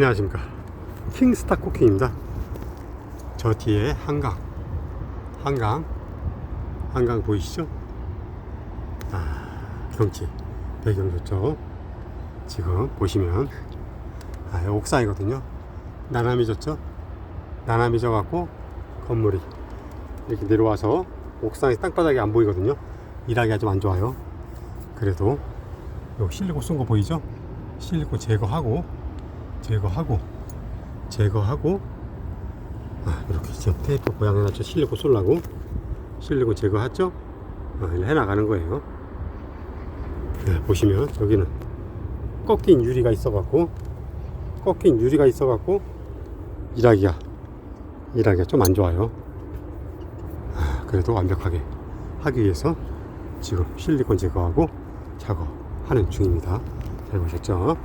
안녕하십니까. 킹스타 쿠킹입니다. 저 뒤에 한강. 한강. 한강 보이시죠? 아 경치. 배경 좋죠 지금 보시면 아 옥상이거든요. 나남이 졌죠? 나남이 져갖고 건물이 이렇게 내려와서 옥상에 땅바닥이 안 보이거든요. 일하기가 좀 안 좋아요. 그래도 요 실리고 쏜거 보이죠? 실리고 제거하고 제거하고 제거하고 아, 이렇게 지금 테이프 고양 해놨죠 실리고 쏠라고? 실리고 제거하죠? 아, 해나가는 거예요. 네, 보시면 여기는 꺾인 유리가 있어 갖고 꺾인 유리가 있어 갖고 일하기가 일하기가 좀 안 좋아요. 아, 그래도 완벽하게 하기 위해서 지금 실리콘 제거하고 작업하는 중입니다. 잘 보셨죠